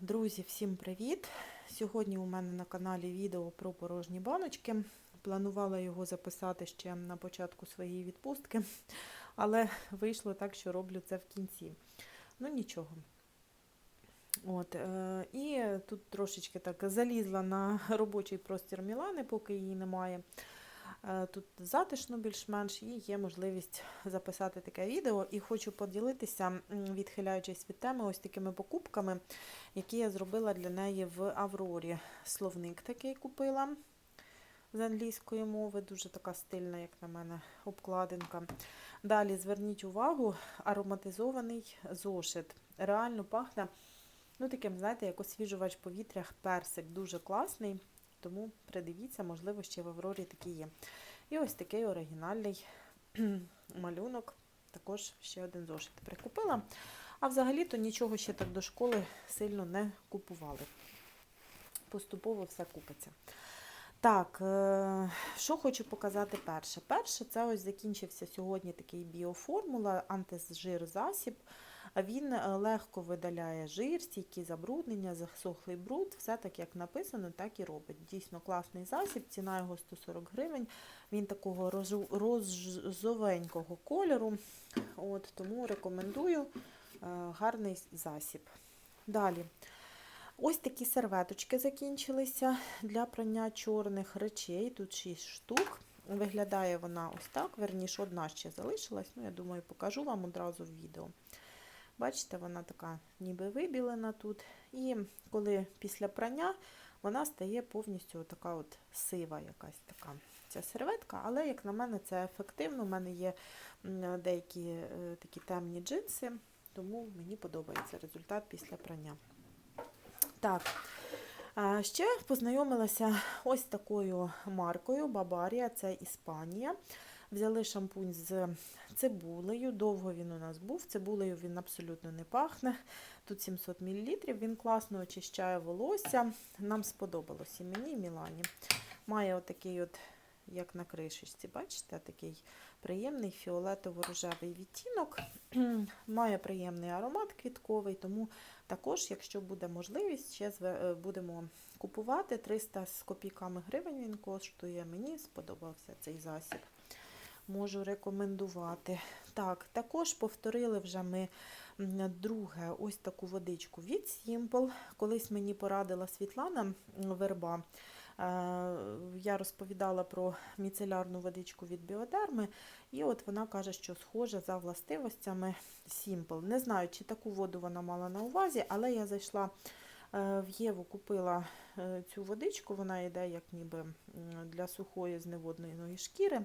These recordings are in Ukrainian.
Друзі, всім привіт! Сьогодні у мене на каналі відео про порожні баночки. Планувала його записати ще на початку своєї відпустки, але вийшло так, що роблю це в кінці. Ну нічого. От, е, І тут трошечки так залізла на робочий простір Мілани, поки її немає. Е, Тут затишно більш-менш і є можливість записати таке відео. І хочу поділитися, відхиляючись від теми, ось такими покупками, які я зробила для неї в Аврорі. Словник такий купила з англійської мови, дуже така стильна, як на мене, обкладинка. Далі зверніть увагу, ароматизований зошит. Реально пахне ну, таким, знаєте, як освіжувач повітря, персик. Дуже класний. Тому придивіться, можливо, ще в Аврорі такі є. І ось такий оригінальний малюнок. Також ще один зошит прикупила. А взагалі-то нічого ще так до школи сильно не купували. Поступово все купиться. Так, е, що хочу показати перше. Перше, це ось закінчився сьогодні такий біоформула, антижир засіб. Він е, легко видаляє жир, стійкі забруднення, засохлий бруд. Все так, як написано, так і робить. Дійсно класний засіб, ціна його 140 гривень. Він такого розовенького кольору. От, тому рекомендую е, гарний засіб. Далі. Ось такі серветочки закінчилися для прання чорних речей. Тут 6 штук. Виглядає вона ось так. Верніше, одна ще залишилась. Ну, я думаю, покажу вам одразу в відео. Бачите, вона така ніби вибілена тут. І коли після прання вона стає повністю така от сива якась така ця серветка. Але, як на мене, це ефективно. У мене є деякі е, такі темні джинси, тому мені подобається результат після прання. Так, ще познайомилася ось такою маркою Бабарія, це Іспанія. Взяли шампунь з цибулею. Довго він у нас був. Цибулею він абсолютно не пахне. Тут 700 мл. Він класно очищає волосся. Нам сподобалось і мені, і Мілані. Має отакий, от, як на кришечці, бачите, такий приємний фіолетово-рожевий відтінок. Має приємний аромат квітковий, тому також, якщо буде можливість, ще е, будемо купувати 300 з копійками гривень. Він коштує. Мені сподобався цей засіб. Можу рекомендувати. Так, також повторили вже ми друге ось таку водичку від Simple. Колись мені порадила Світлана Верба. Е, Я розповідала про міцелярну водичку від біодерми, і от вона каже, що схожа за властивостями Simple. Не знаю, чи таку воду вона мала на увазі, але я зайшла е, в Єву, купила е, цю водичку, вона йде як ніби для сухої зневодненої шкіри.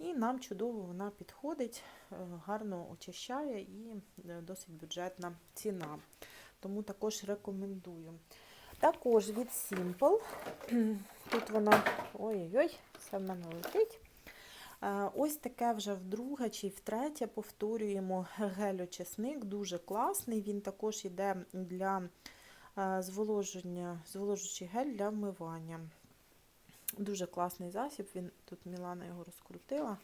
І нам чудово вона підходить, е, гарно очищає і е, досить бюджетна ціна. Тому також рекомендую. Також від Simple. Тут вона. Ой-ой-ой, все в мене летить. Е, Ось таке вже вдруге чи втретє повторюємо гель-очисник, дуже класний. Він також йде для зволоження, зволожуючий гель для вмивання. Дуже класний засіб, він тут Мілана його розкрутила.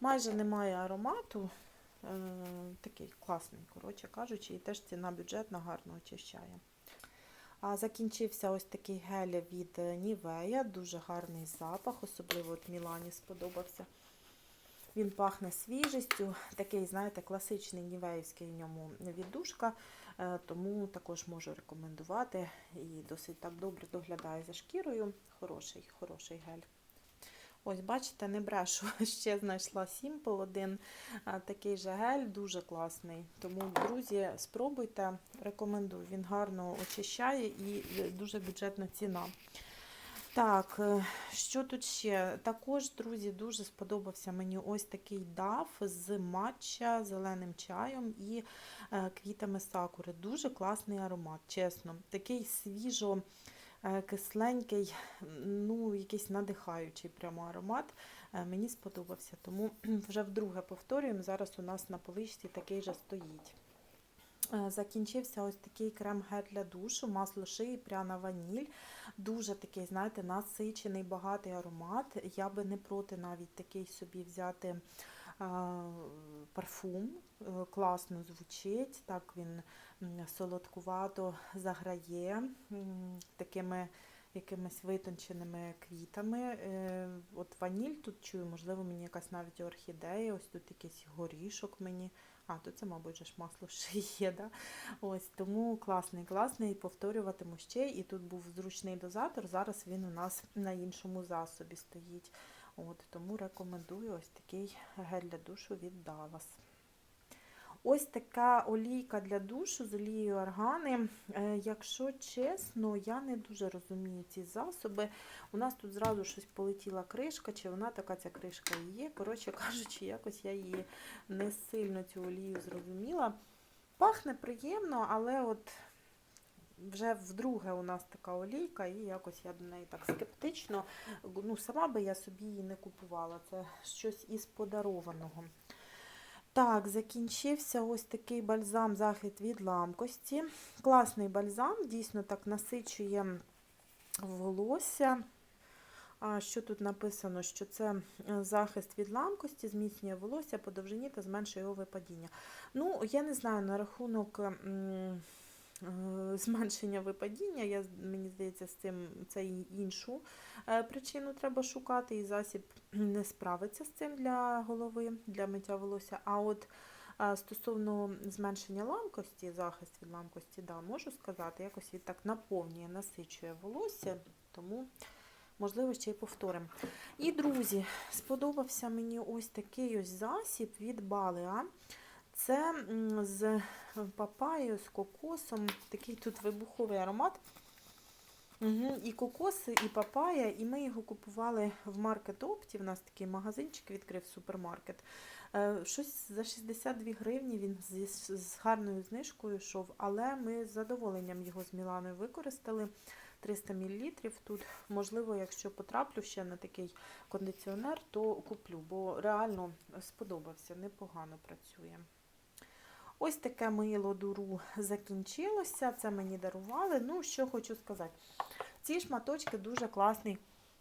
Майже немає аромату. Е, такий класний, коротше кажучи, і теж ціна бюджетна гарно очищає. А закінчився ось такий гель від Нівея, дуже гарний запах, особливо от Мілані сподобався. Він пахне свіжістю, такий, знаєте, класичний нівеївський в ньому віддушка, тому також можу рекомендувати і досить так добре доглядає за шкірою. Хороший, хороший гель. Ось, бачите, не брешу. Ще знайшла Simple один такий же гель, дуже класний. Тому, друзі, спробуйте, рекомендую. Він гарно очищає і е, дуже бюджетна ціна. Так, е, що тут ще? Також, друзі, дуже сподобався мені ось такий даф з матча, зеленим чаєм і е, квітами сакури. Дуже класний аромат, чесно. Такий свіжо е, кисленький, ну, якийсь надихаючий прямо аромат. Мені сподобався. Тому вже вдруге повторюємо. Зараз у нас на поличці такий же стоїть. Е, Закінчився ось такий крем-гель для душу, масло шиї, пряна ваніль. Дуже такий, знаєте, насичений, багатий аромат. Я би не проти навіть такий собі взяти а, парфум. Е, Класно звучить, так він солодкувато заграє такими якимись витонченими квітами. Е, От ваніль тут чую, можливо, мені якась навіть орхідея, ось тут якийсь горішок мені. А, то це, мабуть, ж масло ще є, да? Ось тому класний, класний. Повторюватиму ще. І тут був зручний дозатор. Зараз він у нас на іншому засобі стоїть. От, тому рекомендую ось такий гель для душу від Davas. Ось така олійка для душу з олією органи. Е, Якщо чесно, я не дуже розумію ці засоби. У нас тут зразу щось полетіла кришка, чи вона така ця кришка і є. Коротше кажучи, якось я її не сильно цю олію зрозуміла. Пахне приємно, але от вже вдруге у нас така олійка, і якось я до неї так скептично. Ну, сама би я собі її не купувала. Це щось із подарованого. Так, закінчився ось такий бальзам захід від ламкості. Класний бальзам, дійсно так насичує волосся. А що тут написано? Що це е, захист від ламкості, зміцнює волосся по довжині та зменшує його випадіння. Ну, я не знаю, на рахунок зменшення випадіння, я, мені здається, з цим це іншу е, причину треба шукати, і засіб не справиться з цим для голови, для миття волосся. А от е, стосовно зменшення ламкості, захист від ламкості, да, можу сказати, якось він так наповнює, насичує волосся, тому. Можливо, ще й повторимо. І, друзі, сподобався мені ось такий ось засіб від Балеа. Це з папаєю, з кокосом. Такий тут вибуховий аромат. Угу. І кокос, і папая, і ми його купували в Маркет Опті. У нас такий магазинчик відкрив супермаркет. Е, Щось за 62 гривні він з гарною знижкою йшов, але ми з задоволенням його з Міланою використали. 300 мл. Тут, можливо, якщо потраплю ще на такий кондиціонер, то куплю, бо реально сподобався, непогано працює. Ось таке мило дуру закінчилося. Це мені дарували. Ну, що хочу сказати. Ці шматочки дуже класний.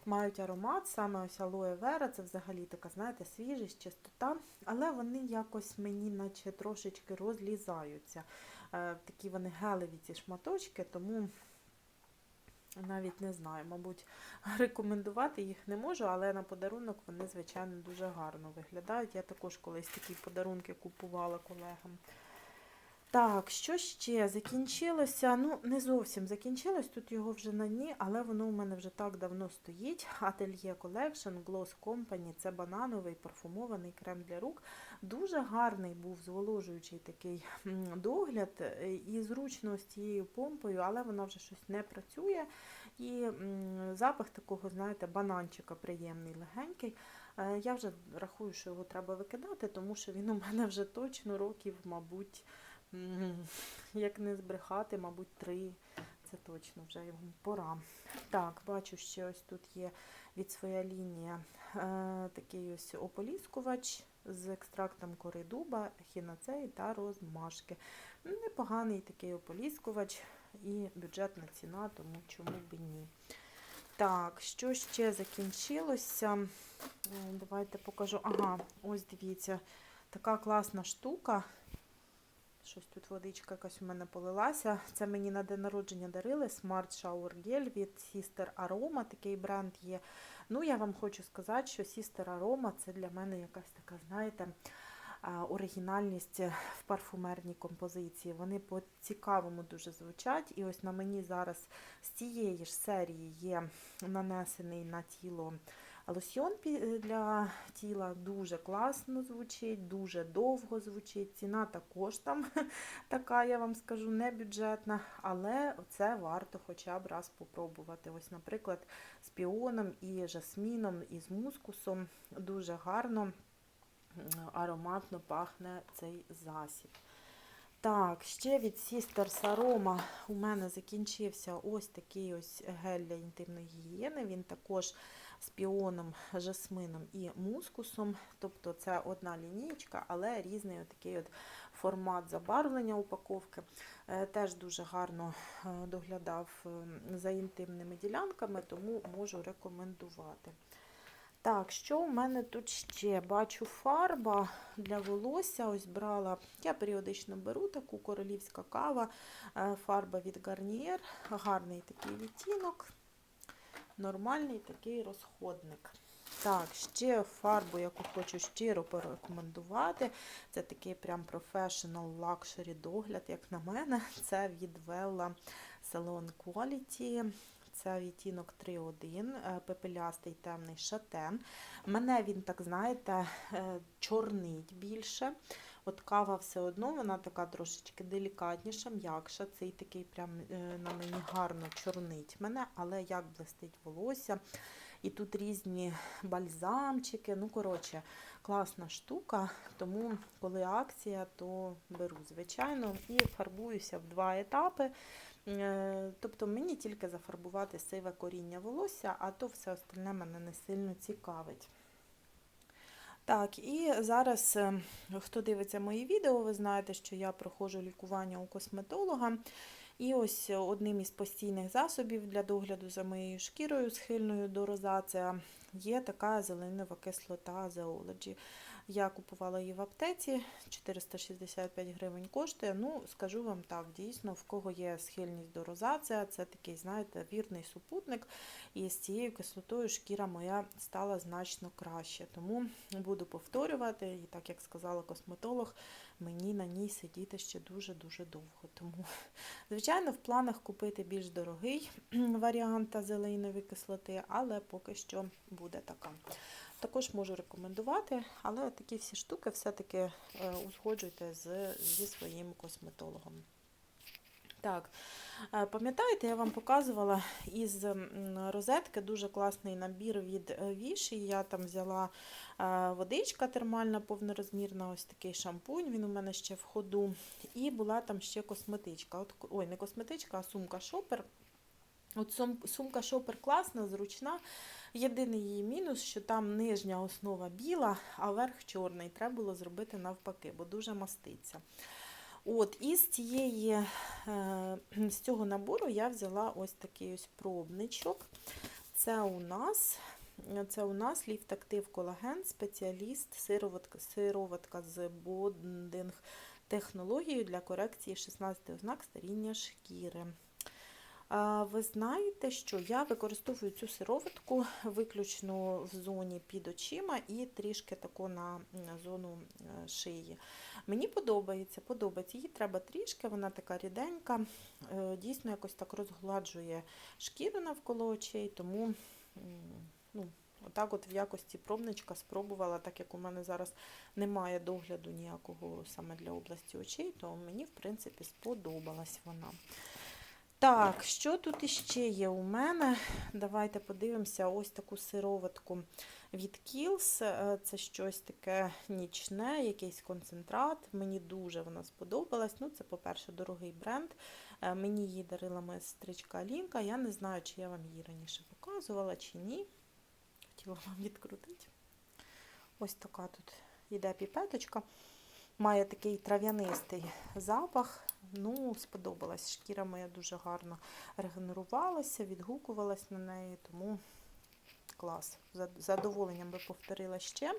Мають аромат, саме ось алоє вера, це взагалі така, знаєте, свіжість, чистота, але вони якось мені наче трошечки розлізаються. Е, такі вони гелеві ці шматочки, тому навіть не знаю, мабуть, рекомендувати їх не можу, але на подарунок вони, звичайно, дуже гарно виглядають. Я також колись такі подарунки купувала колегам. Так, що ще закінчилося? Ну, не зовсім закінчилось, тут його вже на дні, але воно у мене вже так давно стоїть. Atelier Collection Gloss Company це банановий парфумований крем для рук. Дуже гарний був зволожуючий такий догляд е, і зручно з цією помпою, але вона вже щось не працює. І запах такого, знаєте, бананчика приємний, легенький. Е, Я вже рахую, що його треба викидати, тому що він у мене вже точно років, мабуть. Як не збрехати, мабуть, три. Це точно вже йому пора. Так, бачу, ще ось тут є від своя лінія е, такий ось ополіскувач з екстрактом кори дуба, хіноцеї та розмашки. Непоганий такий ополіскувач і бюджетна ціна, тому чому б і ні. Так, що ще закінчилося? Е, Давайте покажу. Ага, ось дивіться, така класна штука. Щось тут водичка якась у мене полилася. Це мені на день народження дарили Smart Shower Gel від Sister Aroma. Такий бренд є. Ну, я вам хочу сказати, що Sister Aroma це для мене якась така, знаєте, оригінальність в парфумерній композиції. Вони по-цікавому дуже звучать. І ось на мені зараз з цієї ж серії є нанесений на тіло лосьйон пі- для тіла. Дуже класно звучить, дуже довго звучить. Ціна також там така, я вам скажу, не бюджетна, але це варто хоча б раз попробувати. Ось, наприклад, з піоном і жасміном, і з мускусом дуже гарно, ароматно пахне цей засіб. Так, ще від Sisters Aroma у мене закінчився ось такий ось гель для інтимної гігієни. Він також з піоном, жасмином і мускусом. Тобто це одна лінійка, але різний такий от формат забарвлення упаковки. Е, Теж дуже гарно е, доглядав е, за інтимними ділянками, тому можу рекомендувати. Так, що у мене тут ще? Бачу фарба для волосся. Ось брала. Я періодично беру таку королівська кава, фарба від Garnier. Гарний такий відтінок, нормальний такий розходник. Так, ще фарбу, яку хочу щиро порекомендувати. Це такий прям professional luxury догляд, як на мене. Це від Vella Salon Quality. Це відтінок 3.1, е, пепелястий темний шатен. Мене він, так знаєте, е, чорнить більше. От кава все одно, вона така трошечки делікатніша, м'якша. Цей такий прям е, на мені гарно чорнить мене, але як блистить волосся. І тут різні бальзамчики. Ну, коротше, класна штука. Тому, коли акція, то беру, звичайно, і фарбуюся в два етапи. Е, Тобто мені тільки зафарбувати сиве коріння волосся, а то все остальне мене не сильно цікавить. Так, і зараз, е, хто дивиться мої відео, ви знаєте, що я проходжу лікування у косметолога. І ось одним із постійних засобів для догляду за моєю шкірою, схильною до розація, є така зеленова кислота Zeology. Я купувала її в аптеці, 465 гривень коштує. Ну, скажу вам так, дійсно, в кого є схильність до розація, це такий, знаєте, вірний супутник. І з цією кислотою шкіра моя стала значно краще. Тому буду повторювати, і так як сказала косметолог, мені на ній сидіти ще дуже-дуже довго. Тому, звичайно, в планах купити більш дорогий варіант зеленої кислоти, але поки що буде така. Також можу рекомендувати, але такі всі штуки все-таки е, узгоджуйте з, зі своїм косметологом. Так, е, пам'ятаєте, я вам показувала із розетки дуже класний набір від е, Віші. Я там взяла водичка термальна, повнорозмірна, ось такий шампунь, він у мене ще в ходу. І була там ще косметичка. От, Ой, не косметичка, а сумка шопер. От Сумка шопер класна, зручна. Єдиний її мінус, що там нижня основа біла, а верх чорний. Треба було зробити навпаки, бо дуже маститься. От, І з цієї, е, з цього набору я взяла ось такий ось пробничок. Це у нас це у нас ліфт актив колаген, спеціаліст, сироватка, сироватка з бодинг технологією для корекції 16 ознак старіння шкіри. Ви знаєте, що я використовую цю сироватку виключно в зоні під очима і трішки таку на зону е, шиї. Мені подобається, подобається. Її треба трішки, вона така ріденька, е, дійсно якось так розгладжує шкіру навколо очей, тому ну, отак от в якості пробничка спробувала, так як у мене зараз немає догляду ніякого саме для області очей, то мені, в принципі, сподобалась вона. Так, що тут іще є у мене? Давайте подивимося ось таку сироватку від Kiehl's. Е, це щось таке нічне, якийсь концентрат. Мені дуже вона сподобалась. Ну, Це, по-перше, дорогий бренд. Е, мені її дарила моя сестричка Алінка. Я не знаю, чи я вам її раніше показувала, чи ні. Хотіла вам відкрутити. Ось така тут йде піпеточка. Має такий трав'янистий запах. Ну, сподобалась. Шкіра моя дуже гарно регенерувалася, відгукувалась на неї, тому клас. Задоволенням би повторила ще.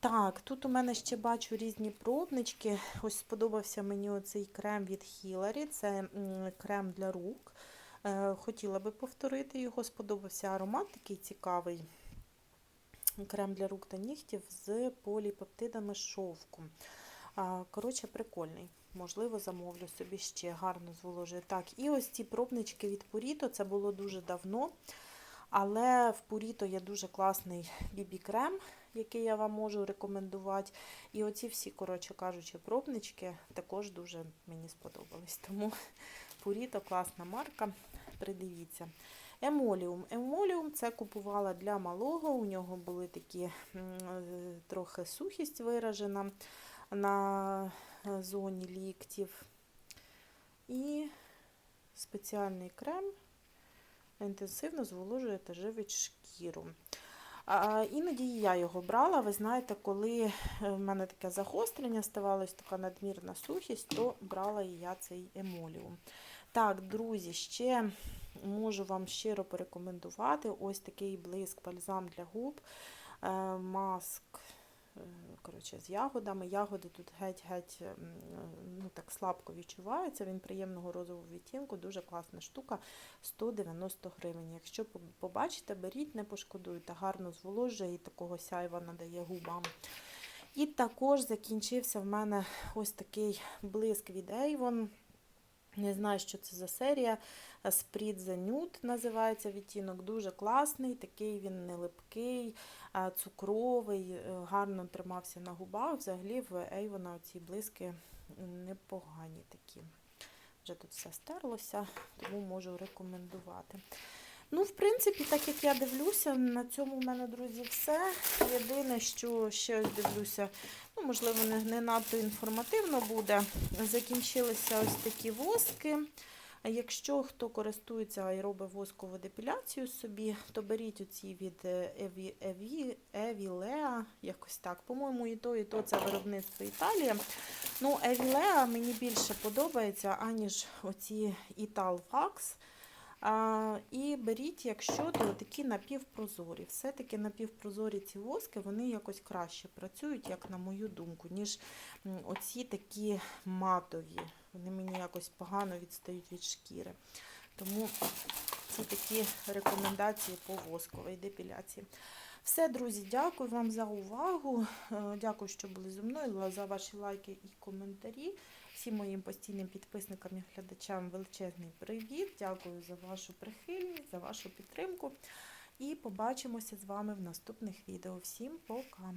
Так, тут у мене ще бачу різні пробнички. Ось сподобався мені оцей крем від Hillary. Це крем для рук. Е, хотіла би повторити його, сподобався аромат такий цікавий. Крем для рук та нігтів з поліпептидами шовку. Коротше, прикольний. Можливо, замовлю собі ще гарно зволожую. Так, і ось ці пробнички від Purito, це було дуже давно. Але в Purito є дуже класний бібі-крем, який я вам можу рекомендувати. І оці всі, коротше кажучи, пробнички також дуже мені сподобались. Тому Purito класна марка, придивіться. Емоліум. Емоліум це купувала для малого, у нього були такі трохи сухість виражена на зоні ліктів. І спеціальний крем інтенсивно зволожує та живить шкіру. А, Іноді я його брала. Ви знаєте, коли в мене таке загострення ставалось, така надмірна сухість, то брала і я цей емоліум. Так, друзі, ще можу вам щиро порекомендувати ось такий блиск бальзам для губ, е, маск. Е, Коротше, з ягодами. Ягоди тут геть-геть ну, так слабко відчуваються. Він приємного розового відтінку, дуже класна штука. 190 гривень. Якщо побачите, беріть, не пошкодуйте. Гарно зволожує і такого сяйва надає губам. І також закінчився в мене ось такий блиск від Avon. Не знаю, що це за серія. Sprit за нюд називається відтінок. Дуже класний, такий він не липкий, цукровий, е, гарно тримався на губах. Взагалі в Avon ці блиски непогані такі. Вже тут все стерлося, тому можу рекомендувати. Ну, в принципі, так як я дивлюся, на цьому в мене, друзі, все. Єдине, що ще дивлюся, ну, можливо, не, не надто інформативно буде. Закінчилися ось такі воски. Якщо хто користується і робить воскову депіляцію собі, то беріть оці від е, Еві, Еві, Евілеа, якось так. По-моєму, і то, і то це виробництво Італія. Ну, Евілеа мені більше подобається, аніж оці Італфакс. І беріть, якщо то такі напівпрозорі. Все-таки напівпрозорі ці воски, вони якось краще працюють, як на мою думку, ніж оці такі матові. Вони мені якось погано відстають від шкіри. Тому ці такі рекомендації по восковій депіляції. Все, друзі, дякую вам за увагу. Е, Дякую, що були зі мною, за ваші лайки і коментарі. Всім моїм постійним підписникам і глядачам величезний привіт. Дякую за вашу прихильність, за вашу підтримку. І побачимося з вами в наступних відео. Всім пока!